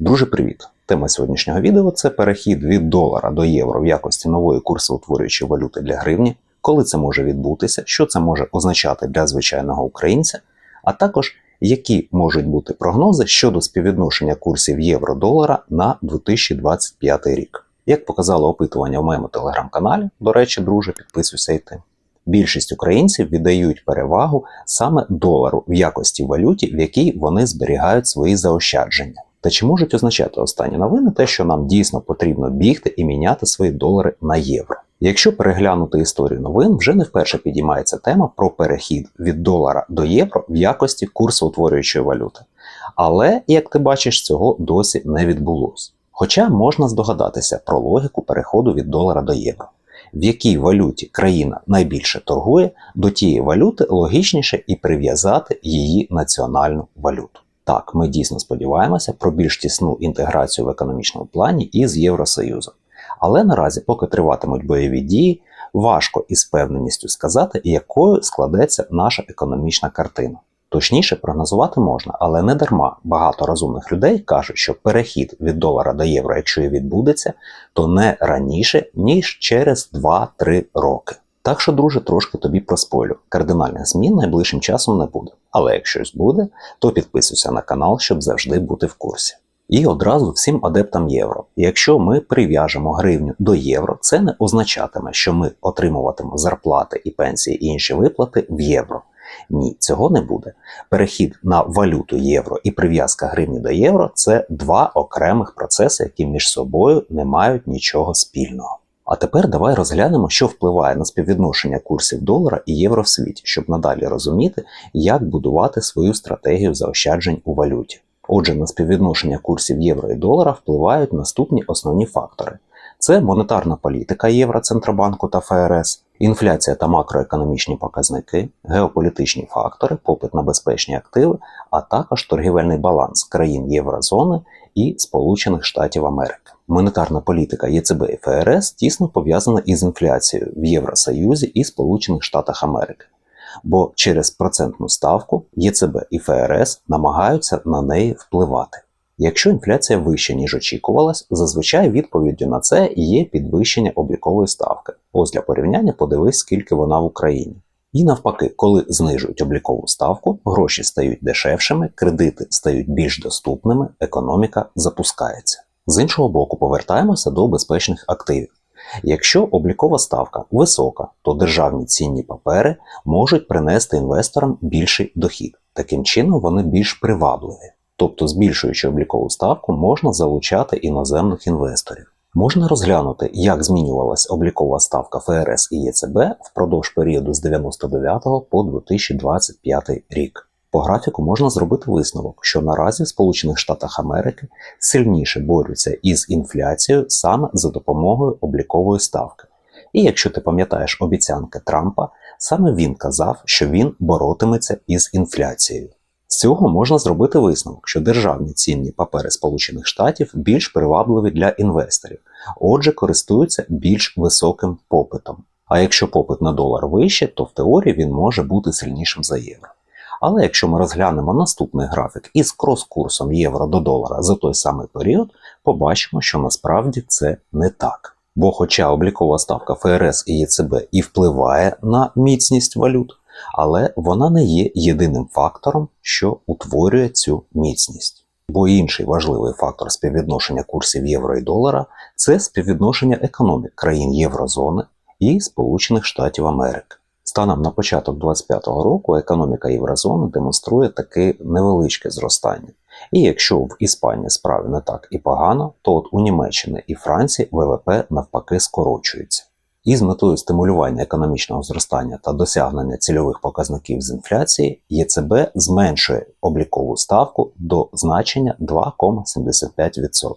Друже, привіт! Тема сьогоднішнього відео це перехід від долара до євро в якості нової курсоутворюючої валюти для гривні, коли це може відбутися, що це може означати для звичайного українця, а також які можуть бути прогнози щодо співвідношення курсів євро-долара на 2025 рік. Як показало опитування в моєму телеграм-каналі, до речі, друже, підписуйся і ти. Більшість українців віддають перевагу саме долару в якості валюті, в якій вони зберігають свої заощадження. Та чи можуть означати останні новини те, що нам дійсно потрібно бігти і міняти свої долари на євро? Якщо переглянути історію новин, вже не вперше підіймається тема про перехід від долара до євро в якості курсоутворюючої валюти. Але, як ти бачиш, цього досі не відбулося. Хоча можна здогадатися про логіку переходу від долара до євро. В якій валюті країна найбільше торгує, до тієї валюти логічніше і прив'язати її національну валюту. Так, ми дійсно сподіваємося про більш тісну інтеграцію в економічному плані із Євросоюзом. Але наразі, поки триватимуть бойові дії, важко із певненістю сказати, якою складеться наша економічна картина. Точніше прогнозувати можна, але не дарма багато розумних людей кажуть, що перехід від долара до євро, якщо і відбудеться, то не раніше, ніж через 2-3 роки. Так що, друже, трошки тобі проспойлю. Кардинальних змін найближчим часом не буде. Але якщо щось буде, то підписуйся на канал, щоб завжди бути в курсі. І одразу всім адептам євро. Якщо ми прив'яжемо гривню до євро, це не означатиме, що ми отримуватимемо зарплати і пенсії і інші виплати в євро. Ні, цього не буде. Перехід на валюту євро і прив'язка гривні до євро це два окремих процеси, які між собою не мають нічого спільного. А тепер давай розглянемо, що впливає на співвідношення курсів долара і євро в світі, щоб надалі розуміти, як будувати свою стратегію заощаджень у валюті. Отже, на співвідношення курсів євро і долара впливають наступні основні фактори: це монетарна політика Євроцентробанку та ФРС, інфляція та макроекономічні показники, геополітичні фактори, попит на безпечні активи, а також торгівельний баланс країн Єврозони і Сполучених Штатів Америки. Монетарна політика ЄЦБ і ФРС тісно пов'язана із інфляцією в Євросоюзі і Сполучених Штатах Америки. Бо через процентну ставку ЄЦБ і ФРС намагаються на неї впливати. Якщо інфляція вища, ніж очікувалось, зазвичай відповіддю на це є підвищення облікової ставки. Ось для порівняння подивись, скільки вона в Україні. І навпаки, коли знижують облікову ставку, гроші стають дешевшими, кредити стають більш доступними, економіка запускається. З іншого боку, повертаємося до безпечних активів. Якщо облікова ставка висока, то державні цінні папери можуть принести інвесторам більший дохід. Таким чином вони більш привабливі. Тобто, збільшуючи облікову ставку, можна залучати іноземних інвесторів. Можна розглянути, як змінювалась облікова ставка ФРС і ЄЦБ впродовж періоду з 99 по 2025 рік. По графіку можна зробити висновок, що наразі в Сполучених Штатах Америки сильніше борються із інфляцією саме за допомогою облікової ставки. І якщо ти пам'ятаєш обіцянки Трампа, саме він казав, що він боротиметься із інфляцією. З цього можна зробити висновок, що державні цінні папери Сполучених Штатів більш привабливі для інвесторів, отже, користуються більш високим попитом. А якщо попит на долар вище, то в теорії він може бути сильнішим за євро. Але якщо ми розглянемо наступний графік із крос-курсом євро до долара за той самий період, побачимо, що насправді це не так. Бо, хоча облікова ставка ФРС і ЄЦБ і впливає на міцність валют, але вона не є єдиним фактором, що утворює цю міцність. Бо інший важливий фактор співвідношення курсів євро і долара це співвідношення економік країн Єврозони і Сполучених Штатів Америки. Станом на початок 2025 року економіка Єврозони демонструє таке невеличке зростання. І якщо в Іспанії справи не так і погано, то от у Німеччини і Франції ВВП навпаки скорочується. І з метою стимулювання економічного зростання та досягнення цільових показників з інфляції ЄЦБ зменшує облікову ставку до значення 2,75%.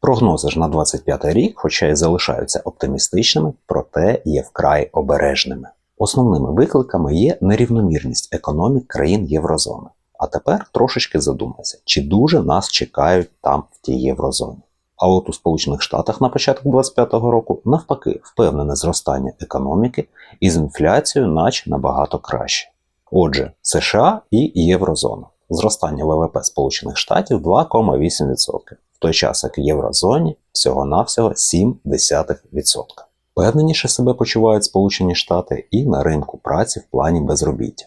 Прогнози ж на 2025 рік, хоча й залишаються оптимістичними, проте є вкрай обережними. Основними викликами є нерівномірність економік країн Єврозони. А тепер трошечки задумайся, чи дуже нас чекають там в тій єврозоні. А от у Сполучених Штатах на початку 2025 року навпаки впевнене зростання економіки і з інфляцією наче набагато краще. Отже, США і Єврозона. Зростання ВВП Сполучених Штатів 2,8%, в той час як в єврозоні всього-навсього 0,7%. Впевненіше себе почувають Сполучені Штати і на ринку праці в плані безробіття.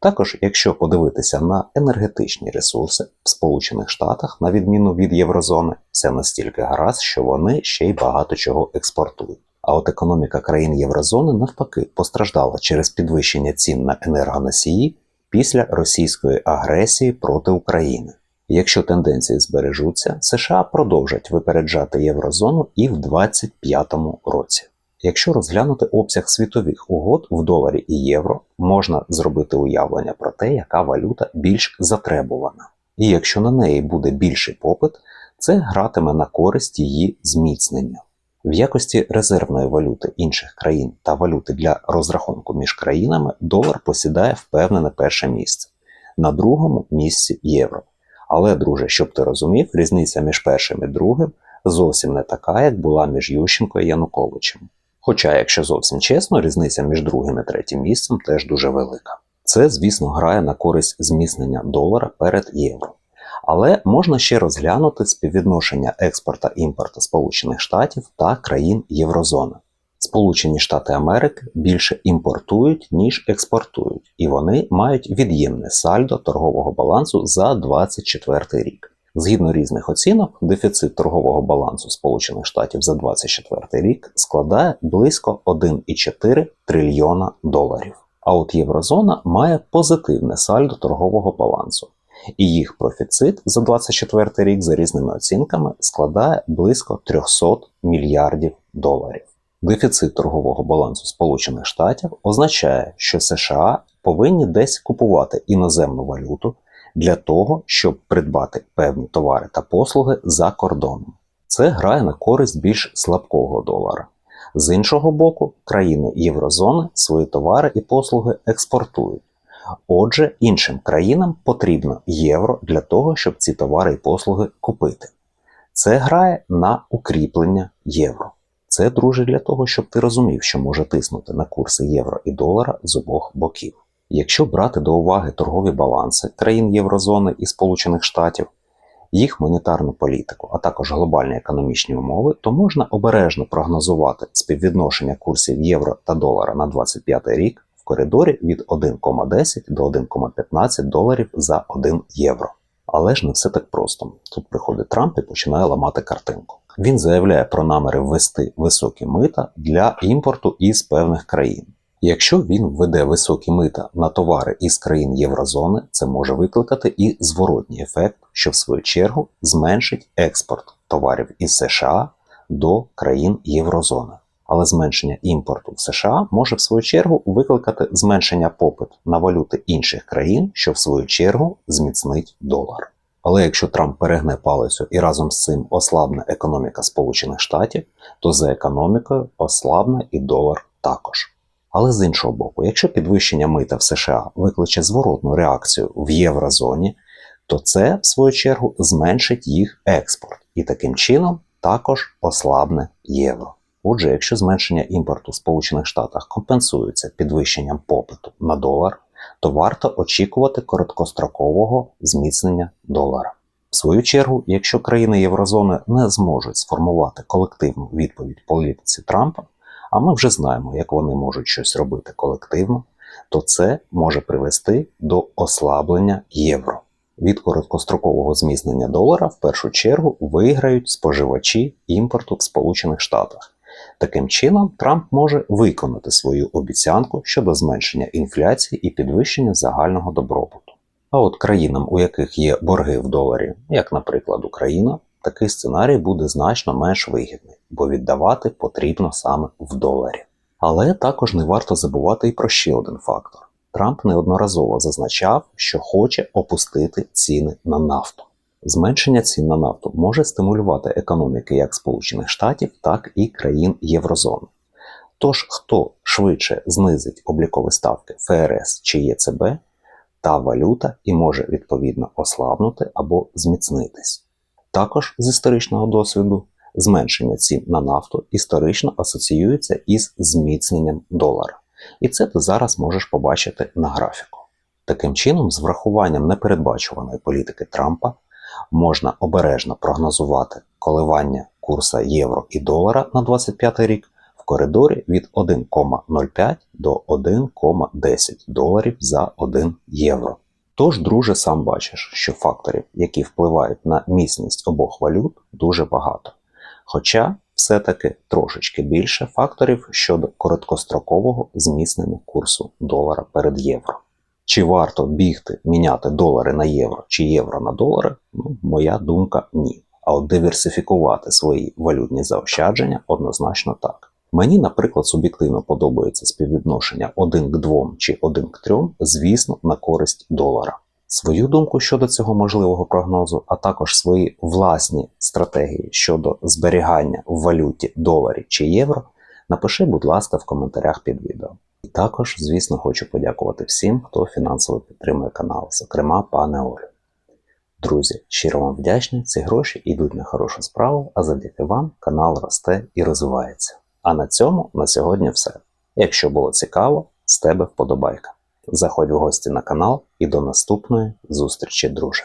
Також, якщо подивитися на енергетичні ресурси в Сполучених Штатах, на відміну від Єврозони, все настільки гаразд, що вони ще й багато чого експортують. А от економіка країн Єврозони навпаки постраждала через підвищення цін на енергоносії після російської агресії проти України. Якщо тенденції збережуться, США продовжать випереджати Єврозону і в 2025 році. Якщо розглянути обсяг світових угод в доларі і євро, можна зробити уявлення про те, яка валюта більш затребувана. І якщо на неї буде більший попит, це гратиме на користь її зміцнення. В якості резервної валюти інших країн та валюти для розрахунку між країнами долар посідає впевнене перше місце, на другому місці євро. Але, друже, щоб ти розумів, різниця між першим і другим зовсім не така, як була між Ющенко і Януковичем. Хоча, якщо зовсім чесно, різниця між другим і третім місцем теж дуже велика. Це, звісно, грає на користь зміцнення долара перед євро. Але можна ще розглянути співвідношення експорта імпорту Сполучених Штатів та країн Єврозони. Сполучені Штати Америки більше імпортують, ніж експортують, і вони мають від'ємне сальдо торгового балансу за 2024 рік. Згідно різних оцінок, дефіцит торгового балансу Сполучених Штатів за 2024 рік складає близько 1,4 трильйона доларів. А от Єврозона має позитивне сальдо торгового балансу, і їх профіцит за 2024 рік за різними оцінками складає близько 300 мільярдів доларів. Дефіцит торгового балансу Сполучених Штатів означає, що США повинні десь купувати іноземну валюту для того, щоб придбати певні товари та послуги за кордоном. Це грає на користь більш слабкого долара. З іншого боку, країни Єврозони свої товари і послуги експортують. Отже, іншим країнам потрібно євро для того, щоб ці товари і послуги купити. Це грає на укріплення євро. Це, друже, для того, щоб ти розумів, що може тиснути на курси євро і долара з обох боків. Якщо брати до уваги торгові баланси країн Єврозони і Сполучених Штатів, їх монетарну політику, а також глобальні економічні умови, то можна обережно прогнозувати співвідношення курсів євро та долара на 25 рік в коридорі від 1,10 до 1,15 доларів за 1 євро. Але ж не все так просто. Тут приходить Трамп і починає ламати картинку. Він заявляє про наміри ввести високі мита для імпорту із певних країн. Якщо він введе високі мита на товари із країн Єврозони, це може викликати і зворотній ефект, що в свою чергу зменшить експорт товарів із США до країн Єврозони. Але зменшення імпорту в США може в свою чергу викликати зменшення попиту на валюти інших країн, що в свою чергу зміцнить долар. Але якщо Трамп перегне палицю і разом з цим ослабне економіка Сполучених Штатів, то за економікою ослабне і долар також. Але з іншого боку, якщо підвищення мита в США викличе зворотну реакцію в єврозоні, то це, в свою чергу, зменшить їх експорт і таким чином також ослабне євро. Отже, якщо зменшення імпорту в Сполучених Штатах компенсується підвищенням попиту на долар, то варто очікувати короткострокового зміцнення долара. В свою чергу, якщо країни Єврозони не зможуть сформувати колективну відповідь політиці Трампа, а ми вже знаємо, як вони можуть щось робити колективно, то це може привести до ослаблення євро. Від короткострокового зміцнення долара в першу чергу виграють споживачі імпорту в Сполучених Штатах. Таким чином, Трамп може виконати свою обіцянку щодо зменшення інфляції і підвищення загального добробуту. А от країнам, у яких є борги в доларі, як, наприклад, Україна, такий сценарій буде значно менш вигідний, бо віддавати потрібно саме в доларі. Але також не варто забувати і про ще один фактор. Трамп неодноразово зазначав, що хоче опустити ціни на нафту. Зменшення цін на нафту може стимулювати економіки як Сполучених Штатів, так і країн Єврозони. Тож, хто швидше знизить облікові ставки ФРС чи ЄЦБ, та валюта і може відповідно ослабнути або зміцнитись. Також з історичного досвіду зменшення цін на нафту історично асоціюється із зміцненням долара. І це ти зараз можеш побачити на графіку. Таким чином, з врахуванням непередбачуваної політики Трампа, можна обережно прогнозувати коливання курсу євро і долара на 25 рік в коридорі від 1,05 до 1,10 доларів за 1 євро. Тож, друже, сам бачиш, що факторів, які впливають на міцність обох валют, дуже багато. Хоча все-таки трошечки більше факторів щодо короткострокового зміцнення курсу долара перед євро. Чи варто бігти міняти долари на євро чи євро на долари? Ну, моя думка ні. А от диверсифікувати свої валютні заощадження однозначно так. Мені, наприклад, суб'єктивно подобається співвідношення 1 к 2 чи 1 к 3, звісно, на користь долара. Свою думку щодо цього можливого прогнозу, а також свої власні стратегії щодо зберігання в валюті доларі чи євро, напиши, будь ласка, в коментарях під відео. І також, звісно, хочу подякувати всім, хто фінансово підтримує канал, зокрема пане Олю. Друзі, щиро вам вдячний, ці гроші йдуть на хорошу справу, а завдяки вам канал росте і розвивається. А на цьому на сьогодні все. Якщо було цікаво, з тебе вподобайка. Заходь в гості на канал і до наступної зустрічі, друже.